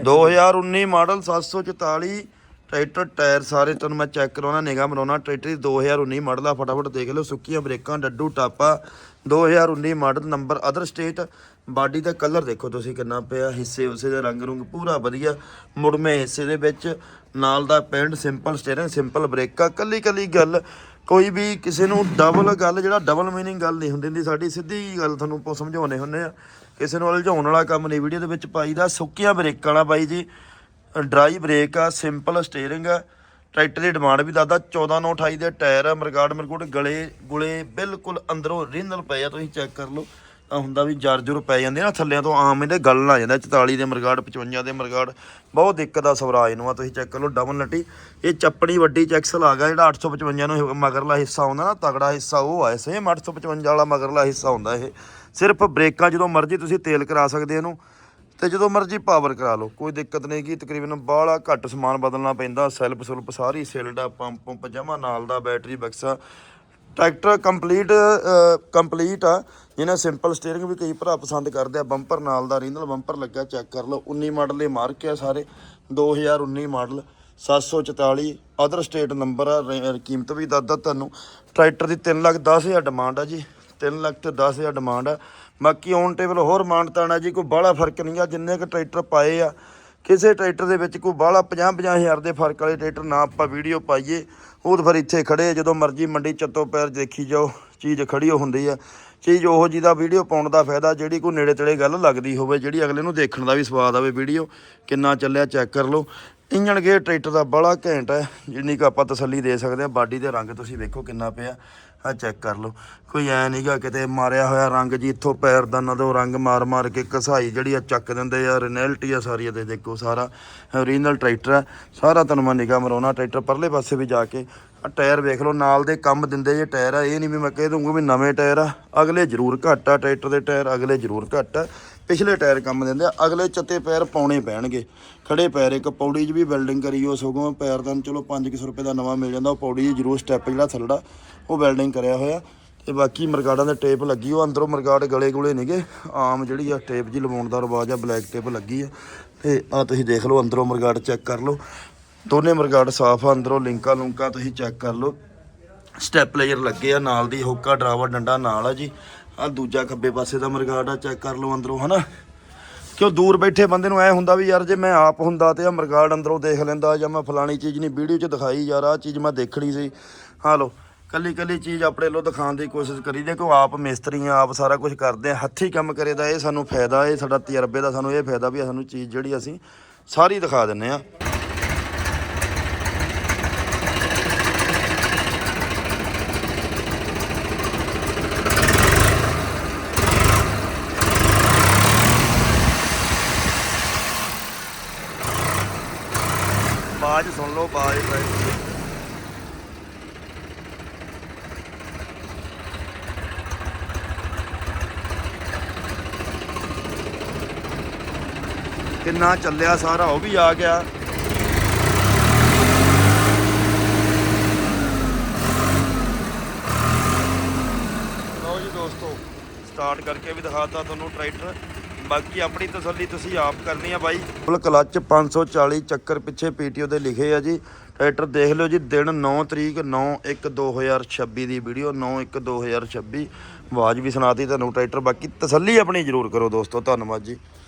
2019 model 744 tractor, tyre ਸਾਰੇ ਤੁਹਾਨੂੰ ਮੈਂ ਚੈੱਕ ਕਰਾਉਣਾ, ਨਿਗਾਹ ਮਰਾਉਣਾ ਟਰੈਕਟਰ ਦੀ 2019 ਮਾਡਲ ਆ, ਫਟਾਫਟ ਦੇਖ ਲਓ। ਸੁੱਕੀਆਂ ਬ੍ਰੇਕਾਂ, ਡੱਡੂ, ਟਾਪਾ। 2019 model number other state. Body ਦਾ ਕਲਰ ਦੇਖੋ ਤੁਸੀਂ ਕਿੰਨਾ ਪਿਆ, ਹਿੱਸੇ ਉਸੇ ਦਾ ਰੰਗ ਰੁੰਗ ਪੂਰਾ ਵਧੀਆ। ਮੁੜਵੇਂ ਹਿੱਸੇ ਦੇ ਵਿੱਚ ਨਾਲ ਦਾ ਪੈਂਟ, ਸਿੰਪਲ ਸਟੀਅਰਿੰਗ, ਸਿੰਪਲ ਬ੍ਰੇਕਾਂ। ਕੱਲੀ ਕੱਲੀ ਗੱਲ ਕੋਈ ਵੀ ਕਿਸੇ ਨੂੰ ਡਬਲ ਗੱਲ, ਜਿਹੜਾ ਡਬਲ ਮੀਨਿੰਗ ਗੱਲ ਨਹੀਂ ਹੁੰਦੀ ਹੁੰਦੀ, ਸਾਡੀ ਸਿੱਧੀ ਗੱਲ ਤੁਹਾਨੂੰ ਆਪਾਂ ਸਮਝਾਉਣੇ ਹੁੰਨੇ ਆ। ਕਿਸੇ ਨੂੰ ਉਲਝਾਉਣ ਵਾਲਾ ਕੰਮ ਨਹੀਂ ਵੀਡੀਓ ਦੇ ਵਿੱਚ ਪਾਈ ਦਾ ਸੁੱਕੀਆਂ ਬ੍ਰੇਕਾਂ ਵਾਲਾ ਬਾਈ ਜੀ। ਡਰਾਈ ਬ੍ਰੇਕ ਆ ਸਿੰਪਲ ਸਟੀਅਰਿੰਗ ਆ। ਟਰੈਕਟਰ ਦੀ ਡਿਮਾਂਡ ਵੀ ਦਾਦਾ 14928 ਦੇ ਟਾਇਰ ਆ, ਮਰਗਾੜ ਮਰਗੁੜ ਗਲੇ, ਗੁਲੇ ਬਿਲਕੁਲ ਅੰਦਰੋਂ ਰੀਨਲ ਪਏ ਆ, ਤੁਸੀਂ ਚੈੱਕ ਕਰ ਲਓ। ਹੁੰਦਾ ਵੀ ਜਰ ਜੁਰ ਪੈ ਜਾਂਦੇ ਨਾ ਥੱਲਿਆਂ ਤੋਂ, ਆਮ ਇਹਦੇ ਗਲ ਆ ਜਾਂਦਾ 44 ਦੇ ਮਰਗਾੜ 55 ਦੇ ਮਰਗਾੜ, ਬਹੁਤ ਦਿੱਕਤ ਆ ਸਵਰਾਜ ਨੂੰ ਆ, ਤੁਸੀਂ ਚੈੱਕ ਕਰ ਲਓ ਡਬਲ ਨੱਟੀ। ਇਹ ਚੱਪਣੀ ਵੱਡੀ ਚੈਕਸਲ ਆ ਗਿਆ ਜਿਹੜਾ 855 ਨੂੰ ਮਗਰਲਾ ਹਿੱਸਾ ਹੁੰਦਾ ਨਾ, ਤਗੜਾ ਹਿੱਸਾ ਉਹ ਆ ਸੇਮ 855 ਵਾਲਾ ਮਗਰਲਾ ਹਿੱਸਾ ਹੁੰਦਾ ਇਹ। ਸਿਰਫ ਬ੍ਰੇਕਾਂ ਜਦੋਂ ਮਰਜ਼ੀ ਤੁਸੀਂ ਤੇਲ ਕਰਾ ਸਕਦੇ ਇਹਨੂੰ, ਤੇ ਜਦੋਂ ਮਰਜ਼ੀ ਪਾਵਰ ਕਰਾ ਲਓ, ਕੋਈ ਦਿੱਕਤ ਨਹੀਂ ਕੀ ਤਕਰੀਬਨ ਬਾਹਲਾ ਘੱਟ ਸਮਾਨ ਬਦਲਣਾ ਪੈਂਦਾ ਸੈਲਫ ਸੁਲਪ ਸਾਰੀ ਸਿਲਡਾ ਪੰਪ ਪੰਪ ਜਮਾ ਨਾਲ ਦਾ ਬੈਟਰੀ ਬਕਸਾ ਟਰੈਕਟਰ ਕੰਪਲੀਟ ਕੰਪਲੀਟ ਆ। ਜਿਹਨਾਂ ਸਿੰਪਲ ਸਟੀਅਰਿੰਗ ਵੀ ਕਈ ਭਰਾ ਪਸੰਦ ਕਰਦੇ ਆ। ਬੰਪਰ ਨਾਲ ਦਾ ਰੀਨਲ ਬੰਪਰ ਲੱਗਾ ਚੈੱਕ ਕਰ ਲਓ। 19 ਮਾਡਲ ਇਹ ਮਾਰਕ ਆ ਸਾਰੇ। 2019 ਮਾਡਲ 744 ਅਦਰ ਸਟੇਟ ਨੰਬਰ ਆ, ਰੇ- ਕੀਮਤ ਵੀ ਦੱਸਦਾ ਤੁਹਾਨੂੰ। ਟਰੈਕਟਰ ਦੀ 3 ਲੱਖ 10 ਹਜ਼ਾਰ ਡਿਮਾਂਡ ਆ ਜੀ। 3 ਲੱਖ ਤੇ 10 ਹਜ਼ਾਰ ਡਿਮਾਂਡ ਆ। ਬਾਕੀ ਔਨ ਟੇਬਲ ਹੋਰ ਮਾਨਤਾਣਾ ਜੀ, ਕੋਈ ਬਾਹਲਾ ਫ਼ਰਕ ਨਹੀਂ ਆ। ਜਿੰਨੇ ਕ ਟਰੈਕਟਰ ਪਾਏ ਆ ਕਿਸੇ ਟਰੈਕਟਰ ਦੇ ਵਿੱਚ ਕੋਈ ਬਾਹਲਾ 50 50 ਹਜ਼ਾਰ ਦੇ ਫ਼ਰਕ ਵਾਲੇ ਟਰੈਕਟਰ ਨਾ ਆਪਾਂ ਵੀਡੀਓ ਪਾਈਏ, ਉਹ ਤਾਂ ਫਿਰ ਇੱਥੇ ਖੜੇ ਜਦੋਂ ਮਰਜ਼ੀ ਮੰਡੀ ਚੱਤੋ ਪੈਰ ਦੇਖੀ ਜਾਓ, ਚੀਜ਼ ਖੜੀ ਹੋ ਹੁੰਦੀ ਆ। ਚੀਜ਼ ਉਹੋ ਜੀ ਦਾ ਵੀਡੀਓ ਪਾਉਣ ਦਾ ਫਾਇਦਾ, ਜਿਹੜੀ ਕੋਈ ਨੇੜੇ ਤੇੜੇ ਗੱਲ ਲੱਗਦੀ ਹੋਵੇ, ਜਿਹੜੀ ਅਗਲੇ ਨੂੰ ਦੇਖਣ ਦਾ ਵੀ ਸਵਾਦ ਆਵੇ ਵੀਡੀਓ, ਕਿੰਨਾ ਚੱਲਿਆ, ਚੈੱਕ ਕਰ ਲਓ। ਇੰਜਣ ਗੇਅਰ ਟਰੈਕਟਰ ਦਾ ਬੜਾ ਘੈਂਟ ਹੈ, ਜਿੰਨੀ ਕੁ ਆਪਾਂ ਤਸੱਲੀ ਦੇ ਸਕਦੇ ਆ ਬਾਡੀ ਦੇ ਰੰਗ ਤੁਸੀਂ ਵੇਖੋ ਕਿੰਨਾ ਪਿਆ ਆ ਚੈੱਕ ਕਰ ਲਓ। ਕੋਈ ਐ ਨਹੀਂਗਾ ਕਿਤੇ ਮਾਰਿਆ ਹੋਇਆ ਰੰਗ ਜੀ, ਇੱਥੋਂ ਪੈਰ ਦਾ ਨਾ ਉਹ ਰੰਗ ਮਾਰ ਮਾਰ ਕੇ ਕਸਾਈ ਜਿਹੜੀ ਆ ਚੱਕ ਦਿੰਦੇ ਆ, ਰੈਨੈਲਟੀ ਆ ਸਾਰੀ ਇਹਦੇ ਦੇਖੋ ਸਾਰਾ ਓਰੀਜਨਲ ਟਰੈਕਟਰ ਆ। ਸਾਰਾ ਤੁਹਾਨੂੰ ਮੈਂ ਨਿਗਾਹ ਮਰਾਉਣਾ, ਟਰੈਕਟਰ ਪਰਲੇ ਪਾਸੇ ਵੀ ਜਾ ਕੇ ਆ ਟਾਇਰ ਵੇਖ ਲਓ, ਨਾਲ ਦੇ ਕੰਮ ਦਿੰਦੇ ਜੇ ਟਾਇਰ ਆ, ਇਹ ਨਹੀਂ ਵੀ ਮੈਂ ਕਹਿ ਦੂੰਗਾ ਵੀ ਨਵੇਂ ਟਾਇਰ ਆ, ਅਗਲੇ ਜ਼ਰੂਰ ਘੱਟ ਆ ਟਰੈਕਟਰ ਦੇ ਟਾਇਰ, ਅਗਲੇ ਜ਼ਰੂਰ ਘੱਟ ਆ। ਪਿਛਲੇ ਟਾਇਰ ਕੰਮ ਦਿੰਦੇ ਆ, ਅਗਲੇ ਚੱਤੇ ਪੈਰ ਪਾਉਣੇ ਪੈਣਗੇ। ਖੜੇ ਪੈਰ, ਇੱਕ ਪੌੜੀ 'ਚ ਵੀ ਵੈਲਡਿੰਗ ਕਰੀ, ਉਹ ਸਗੋਂ ਪੈਰ ਦਾ ਚਲੋ 500 ਰੁਪਏ ਦਾ ਨਵਾਂ ਮਿਲ ਜਾਂਦਾ, ਉਹ ਪੌੜੀ 'ਚ ਜ਼ਰੂਰ ਸਟੈਪ ਜਿਹੜਾ ਥੱਲੜਾ, ਉਹ ਵੈਲਡਿੰਗ ਕਰਿਆ ਹੋਇਆ। ਤੇ ਬਾਕੀ ਮਰਗਾੜਾਂ ਦੇ ਟੇਪ ਲੱਗੀ, ਉਹ ਅੰਦਰੋਂ ਮਰਗਾੜ ਗਲੇ ਗੁਲੇ ਨੇਗੇ ਆਮ ਜਿਹੜੀ ਆ ਟੇਪ ਜੀ ਲਵਾਉਣ ਦਾ ਰਿਵਾਜ ਆ ਬਲੈਕ ਟੇਪ ਲੱਗੀ ਆ। ਤੇ ਆ ਤੁਸੀਂ ਦੇਖ ਲਓ, ਅੰਦਰੋਂ ਮਰਗਾੜ ਚੈੱਕ ਕਰ ਲਓ। ਦੋਨੇ ਮਰਗਾੜ ਸਾਫ਼ ਆ, ਅੰਦਰੋਂ ਲਿੰਕਾਂ ਲੁੰਕਾਂ ਤੁਸੀਂ ਚੈੱਕ ਕਰ ਲਓ। ਸਟੈਪ ਲੇਅਰ ਲੱਗੇ ਆ, ਨਾਲ ਦੀ ਹੋਕਾ, ਡਰਾਵਾ, ਡੰਡਾ ਨਾਲ ਆ ਜੀ। ਆ ਦੂਜਾ ਖੱਬੇ ਪਾਸੇ ਦਾ ਮਰਗਾੜ ਆ, ਚੈੱਕ ਕਰ ਲਓ ਅੰਦਰੋਂ, ਹਨਾ? ਕਿਉਂ ਦੂਰ ਬੈਠੇ ਬੰਦੇ ਨੂੰ ਐ ਹੁੰਦਾ ਵੀ ਯਾਰ ਜੇ ਮੈਂ ਆਪ ਹੁੰਦਾ ਤੇ ਆ ਮਰਗਾੜ ਅੰਦਰੋਂ ਦੇਖ ਲੈਂਦਾ, ਜਾਂ ਮੈਂ ਫਲਾਣੀ ਚੀਜ਼ ਨਹੀਂ ਵੀਡੀਓ 'ਚ ਦਿਖਾਈ, ਯਾਰ ਆ ਚੀਜ਼ ਮੈਂ ਦੇਖਣੀ ਸੀ। ਹਾਂ ਲੋ ਕੱਲੀ ਕੱਲੀ ਚੀਜ਼ ਆਪਣੇ ਲੋ ਦਿਖਾਉਣ ਦੀ ਕੋਸ਼ਿਸ਼ ਕਰੀਦੇ ਕਿ ਆਪ ਮਿਸਤਰੀ ਆ ਆਪ ਸਾਰਾ ਕੁਝ ਕਰਦੇ ਆ, ਹੱਥੀਂ ਕੰਮ ਕਰੇ ਦਾ ਇਹ ਸਾਨੂੰ ਫਾਇਦਾ, ਇਹ ਸਾਡਾ ਤਜਰਬੇ ਦਾ ਸਾਨੂੰ ਇਹ ਫਾਇਦਾ ਵੀ ਸਾਨੂੰ ਚੀਜ਼ ਜਿਹੜੀ ਅਸੀਂ ਸਾਰੀ ਦਿਖਾ ਦਿੰਨੇ ਆ। ਬਾਜ ਸੁਣ ਲਓ ਬਾਜ ਕਿੰਨਾ ਚੱਲਿਆ ਸਾਰਾ, ਉਹ ਵੀ ਆ ਗਿਆ। ਲਓ ਜੀ ਦੋਸਤੋ ਸਟਾਰਟ ਕਰਕੇ ਵੀ ਦਿਖਾਤਾ ਤੁਹਾਨੂੰ ਟਰੈਕਟਰ। ਬਾਕੀ ਆਪਣੀ ਤਸੱਲੀ ਤੁਸੀਂ ਆਪ ਕਰਨੀ ਆ ਬਾਈ। ਫੁੱਲ ਕਲੱਚ 540 ਚੱਕਰ ਪਿੱਛੇ ਪੀਟੀਓ ਦੇ ਲਿਖੇ ਆ ਜੀ। ਟਰੈਕਟਰ ਦੇਖ ਲਿਓ ਜੀ, ਦਿਨ 9 ਤਰੀਕ 9 1 2026 ਦੀ ਵੀਡੀਓ 9 1 2026 ਆਵਾਜ਼ ਵੀ ਸੁਣਾਤੀ ਤੁਹਾਨੂੰ ਟਰੈਕਟਰ, ਬਾਕੀ ਤਸੱਲੀ ਆਪਣੀ ਜ਼ਰੂਰ ਕਰੋ ਦੋਸਤੋ, ਧੰਨਵਾਦ ਜੀ।